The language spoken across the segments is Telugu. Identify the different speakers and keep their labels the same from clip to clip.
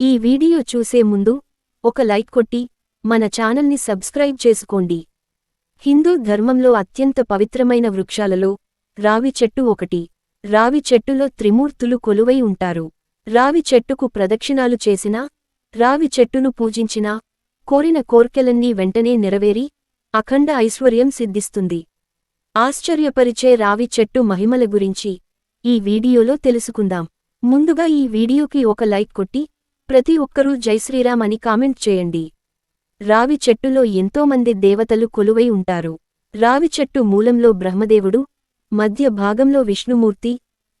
Speaker 1: ఈ వీడియో చూసే ముందు ఒక లైక్ కొట్టి మన ఛానల్ని సబ్స్క్రైబ్ చేసుకోండి. హిందూ ధర్మంలో అత్యంత పవిత్రమైన వృక్షాలలో రావి చెట్టు ఒకటి. రావి చెట్టులో త్రిమూర్తులు కొలువై ఉంటారు. రావి చెట్టుకు ప్రదక్షిణాలు చేసినా రావి చెట్టును పూజించినా కోరిన కోర్కెలన్నీ వెంటనే నెరవేరి అఖండ ఐశ్వర్యం సిద్ధిస్తుంది. ఆశ్చర్యపరిచే రావి చెట్టు మహిమల గురించి ఈ వీడియోలో తెలుసుకుందాం. ముందుగా ఈ వీడియోకి ఒక లైక్ కొట్టి ప్రతి ఒక్కరూ జైశ్రీరామ్ అని కామెంట్ చేయండి. రావి చెట్టులో ఎంతోమంది దేవతలు కొలువై ఉంటారు. రావి చెట్టు మూలంలో బ్రహ్మదేవుడు మధ్య భాగంలో విష్ణుమూర్తి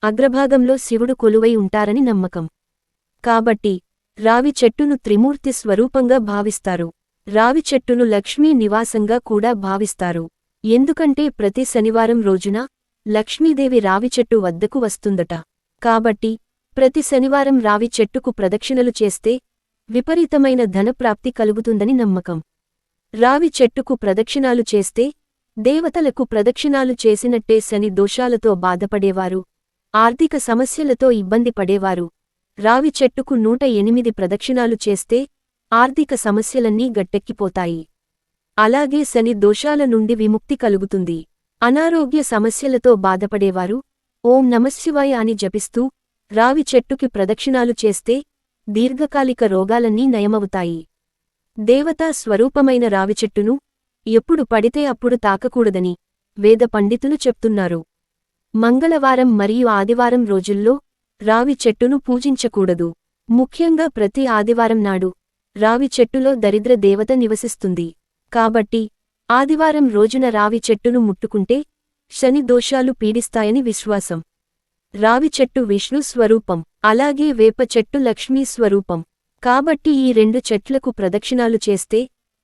Speaker 1: అగ్రభాగంలో శివుడు కొలువై ఉంటారని నమ్మకం. కాబట్టి రావి చెట్టును త్రిమూర్తి స్వరూపంగా భావిస్తారు. రావి చెట్టును లక్ష్మీ నివాసంగా కూడా భావిస్తారు. ఎందుకంటే ప్రతి శనివారం రోజున లక్ష్మీదేవి రావి చెట్టు వద్దకు వస్తుందట. కాబట్టి ప్రతి శనివారం రావి చెట్టుకు ప్రదక్షిణలు చేస్తే విపరీతమైన ధనప్రాప్తి కలుగుతుందని నమ్మకం. రావి చెట్టుకు ప్రదక్షిణాలు చేస్తే దేవతలకు ప్రదక్షిణాలు చేసినట్టే శని దోషాలతో బాధపడేవారు. ఆర్థిక సమస్యలతో ఇబ్బంది పడేవారు. రావి చెట్టుకు నూట ఎనిమిది ప్రదక్షిణాలు చేస్తే ఆర్థిక సమస్యలన్నీ గట్టెక్కిపోతాయి. అలాగే శని దోషాల నుండి విముక్తి కలుగుతుంది. అనారోగ్య సమస్యలతో బాధపడేవారు. ఓం నమశివాయ అని జపిస్తూ రావి చెట్టుకి ప్రదక్షిణాలు చేస్తే దీర్ఘకాలిక రోగాలన్నీ నయమవుతాయి. దేవతా స్వరూపమైన రావి చెట్టును ఎప్పుడు పడితే అప్పుడు తాకకూడదని వేద పండితులు చెప్తున్నారు. మంగళవారం మరియు ఆదివారం రోజుల్లో రావి చెట్టును పూజించకూడదు. ముఖ్యంగా ప్రతి ఆదివారం నాడు రావి చెట్టులో దరిద్ర దేవత నివసిస్తుంది. కాబట్టి ఆదివారం రోజున రావి చెట్టును ముట్టుకుంటే శని దోషాలు పీడిస్తాయని విశ్వాసం. రావి చెట్టు విష్ణు స్వరూపం అలాగే వేప చెట్టు లక్ష్మీ స్వరూపం. కాబట్టి ఈ రెండు చెట్లకు ప్రదక్షిణాలు చేస్తే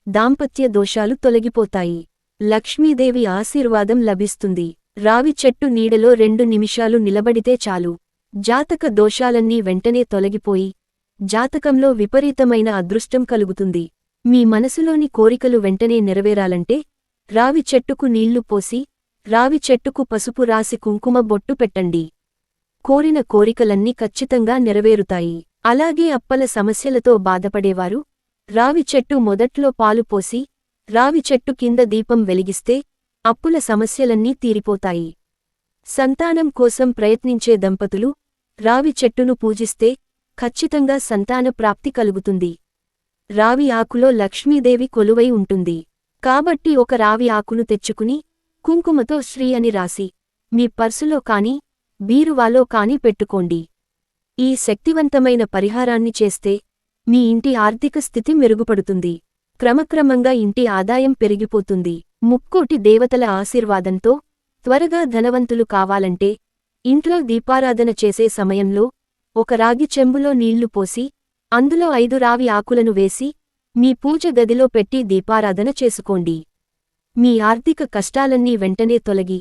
Speaker 1: దాంపత్య దోషాలు తొలగిపోతాయి. లక్ష్మీదేవి ఆశీర్వాదం లభిస్తుంది. రావి చెట్టు నీడలో రెండు నిమిషాలు నిలబడితే చాలు. జాతక దోషాలన్నీ వెంటనే తొలగిపోయి జాతకంలో విపరీతమైన అదృష్టం కలుగుతుంది. మీ మనసులోని కోరికలు వెంటనే నెరవేరాలంటే రావి చెట్టుకు నీళ్ళు పోసి రావి చెట్టుకు పసుపు రాసి కుంకుమ బొట్టు పెట్టండి. కోరిన కోరికలన్నీ ఖచ్చితంగా నెరవేరుతాయి. అలాగే అప్పల సమస్యలతో బాధపడేవారు. రావి చెట్టు మొదట్లో పాలు పోసి రావి చెట్టు కింద దీపం వెలిగిస్తే అప్పుల సమస్యలన్నీ తీరిపోతాయి. సంతానం కోసం ప్రయత్నించే దంపతులు రావి చెట్టును పూజిస్తే ఖచ్చితంగా సంతాన ప్రాప్తి కలుగుతుంది. రావి ఆకులో లక్ష్మీదేవి కొలువై ఉంటుంది. కాబట్టి ఒక రావి ఆకును తెచ్చుకుని కుంకుమతో శ్రీ అని రాసి మీ పర్సులో కాని బీరువాలో కాని పెట్టుకోండి. ఈ శక్తివంతమైన పరిహారాన్ని చేస్తే మీ ఇంటి ఆర్థిక స్థితి మెరుగుపడుతుంది. క్రమక్రమంగా ఇంటి ఆదాయం పెరిగిపోతుంది. ముక్కోటి దేవతల ఆశీర్వాదంతో త్వరగా ధనవంతులు కావాలంటే ఇంట్లో దీపారాధన చేసే సమయంలో ఒక రాగి చెంబులో నీళ్ళు పోసి అందులో ఐదు రావి ఆకులను వేసి మీ పూజ గదిలో పెట్టి దీపారాధన చేసుకోండి. మీ ఆర్థిక కష్టాలన్నీ వెంటనే తొలగి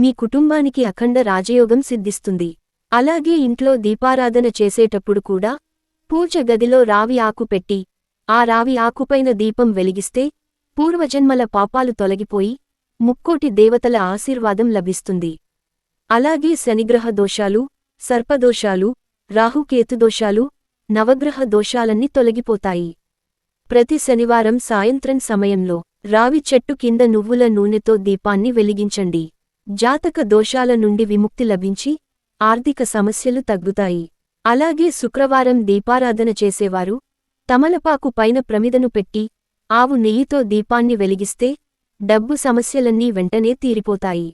Speaker 1: మీ కుటుంబానికి అఖండ రాజయోగం సిద్ధిస్తుంది. అలాగే ఇంట్లో దీపారాధన చేసేటప్పుడు కూడా పూజ గదిలో రావి ఆకు పెట్టి ఆ రావి ఆకుపైన దీపం వెలిగిస్తే పూర్వజన్మల పాపాలు తొలగిపోయి ముక్కోటి దేవతల ఆశీర్వాదం లభిస్తుంది. అలాగే శనిగ్రహ దోషాలు సర్పదోషాలు రాహుకేతుదోషాలు నవగ్రహ దోషాలన్నీ తొలగిపోతాయి. ప్రతి శనివారం సాయంత్రం సమయంలో రావి చెట్టు కింద నువ్వుల నూనెతో దీపాన్ని వెలిగించండి. జాతక దోషాల నుండి విముక్తి లభించి ఆర్థిక సమస్యలు తగ్గుతాయి. అలాగే శుక్రవారం దీపారాధన చేసేవారు తమలపాకు పైన ప్రమిదను పెట్టి ఆవు నెయ్యితో దీపాన్ని వెలిగిస్తే డబ్బు సమస్యలన్నీ వెంటనే తీరిపోతాయి.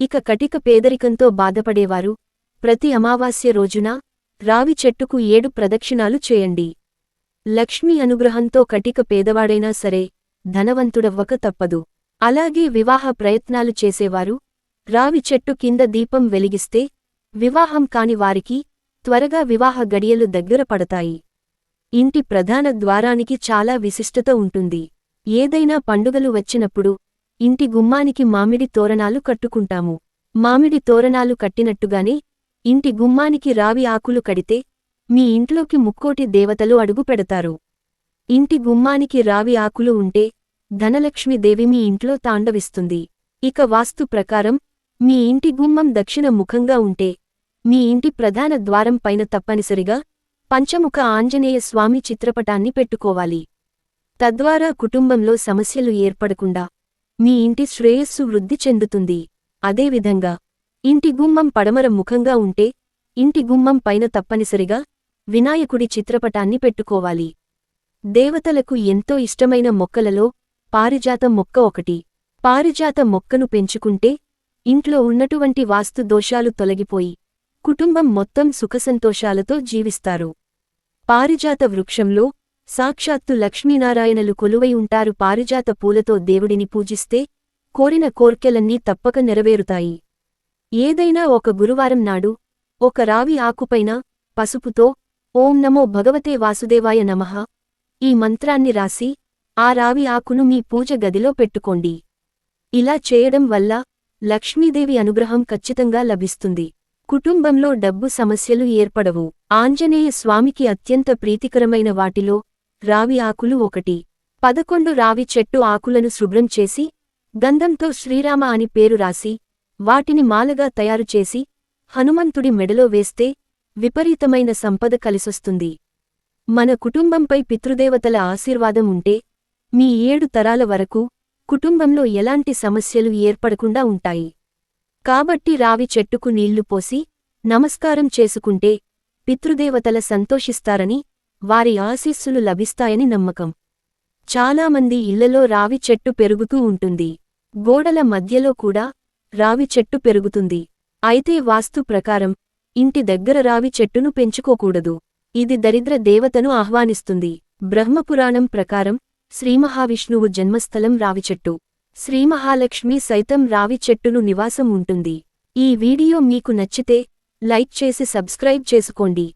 Speaker 1: ఇక కటిక పేదరికంతో బాధపడేవారు ప్రతి అమావాస్య రోజున రావి చెట్టుకు ఏడు ప్రదక్షిణాలు చేయండి. లక్ష్మీ అనుగ్రహంతో కటిక పేదవాడైనా సరే ధనవంతుడవ్వక తప్పదు. అలాగే వివాహ ప్రయత్నాలు చేసేవారు రావి చెట్టు కింద దీపం వెలిగిస్తే వివాహం కాని వారికి త్వరగా వివాహ గడియలు దగ్గర పడతాయి. ఇంటి ప్రధాన ద్వారానికి చాలా విశిష్టత ఉంటుంది. ఏదైనా పండుగలు వచ్చినప్పుడు ఇంటి గుమ్మానికి మామిడి తోరణాలు కట్టుకుంటాము. మామిడి తోరణాలు కట్టినట్టుగానే ఇంటి గుమ్మానికి రావి ఆకులు కడితే మీ ఇంట్లోకి ముక్కోటి దేవతలు అడుగు పెడతారు. ఇంటి గుమ్మానికి రావి ఆకులు ఉంటే ధనలక్ష్మీదేవి మీ ఇంట్లో తాండవిస్తుంది. ఇక వాస్తు ప్రకారం మీ ఇంటి గుమ్మం దక్షిణ ముఖంగా ఉంటే మీ ఇంటి ప్రధాన ద్వారం పైన తప్పనిసరిగా పంచముఖ ఆంజనేయ స్వామి చిత్రపటాన్ని పెట్టుకోవాలి. తద్వారా కుటుంబంలో సమస్యలు ఏర్పడకుండా మీ ఇంటి శ్రేయస్సు వృద్ధి చెందుతుంది. అదేవిధంగా ఇంటి గుమ్మం పడమర ముఖంగా ఉంటే ఇంటి గుమ్మం పైన తప్పనిసరిగా వినాయకుడి చిత్రపటాన్ని పెట్టుకోవాలి. దేవతలకు ఎంతో ఇష్టమైన మొక్కలలో పారిజాత మొక్క ఒకటి. పారిజాత మొక్కను పెంచుకుంటే ఇంట్లో ఉన్నటువంటి వాస్తు దోషాలు తొలగిపోయి కుటుంబం మొత్తం సుఖసంతోషాలతో జీవిస్తారు. పారిజాత వృక్షంలో సాక్షాత్తు లక్ష్మీనారాయణలు కొలువై ఉంటారు. పారిజాత పూలతో దేవుడిని పూజిస్తే కోరిన కోర్కెలన్నీ తప్పక నెరవేరుతాయి. ఏదైనా ఒక గురువారం నాడు ఒక రావి ఆకుపైన పసుపుతో ఓం నమో భగవతే వాసుదేవాయ నమః ఈ మంత్రాన్ని రాసి ఆ రావి ఆకును మీ పూజ గదిలో పెట్టుకోండి. ఇలా చేయడం వల్ల లక్ష్మీదేవి అనుగ్రహం ఖచ్చితంగా లభిస్తుంది. కుటుంబంలో డబ్బు సమస్యలు ఏర్పడవు. ఆంజనేయ స్వామికి అత్యంత ప్రీతికరమైన వాటిలో రావి ఆకులు ఒకటి. పదకొండు రావి చెట్టు ఆకులను శుభ్రం చేసి గంధంతో శ్రీరామ అని పేరు రాసి వాటిని మాలగా తయారుచేసి హనుమంతుడి మెడలో వేస్తే విపరీతమైన సంపద కలిసొస్తుంది. మన కుటుంబంపై పితృదేవతల ఆశీర్వాదం ఉంటే మీ ఏడు తరాల వరకు కుటుంబంలో ఎలాంటి సమస్యలు ఏర్పడకుండా ఉంటాయి. కాబట్టి రావి చెట్టుకు నీళ్ళు పోసి నమస్కారం చేసుకుంటే పితృదేవతల సంతోషిస్తారని వారి ఆశీస్సులు లభిస్తాయని నమ్మకం. చాలామంది ఇళ్ళలో రావి చెట్టు పెరుగుతూ ఉంటుంది. గోడల మధ్యలో కూడా రావి చెట్టు పెరుగుతుంది. అయితే వాస్తు ప్రకారం ఇంటి దగ్గర రావి చెట్టును పెంచుకోకూడదు. ఇది దరిద్ర దేవతను ఆహ్వానిస్తుంది. బ్రహ్మపురాణం ప్రకారం శ్రీమహావిష్ణువు జన్మస్థలం రావిచెట్టు. శ్రీమహాలక్ష్మి సైతం రావి చెట్టును నివాసం ఉంటుంది. ఈ వీడియో మీకు నచ్చితే లైక్ చేసి సబ్స్క్రైబ్ చేసుకోండి.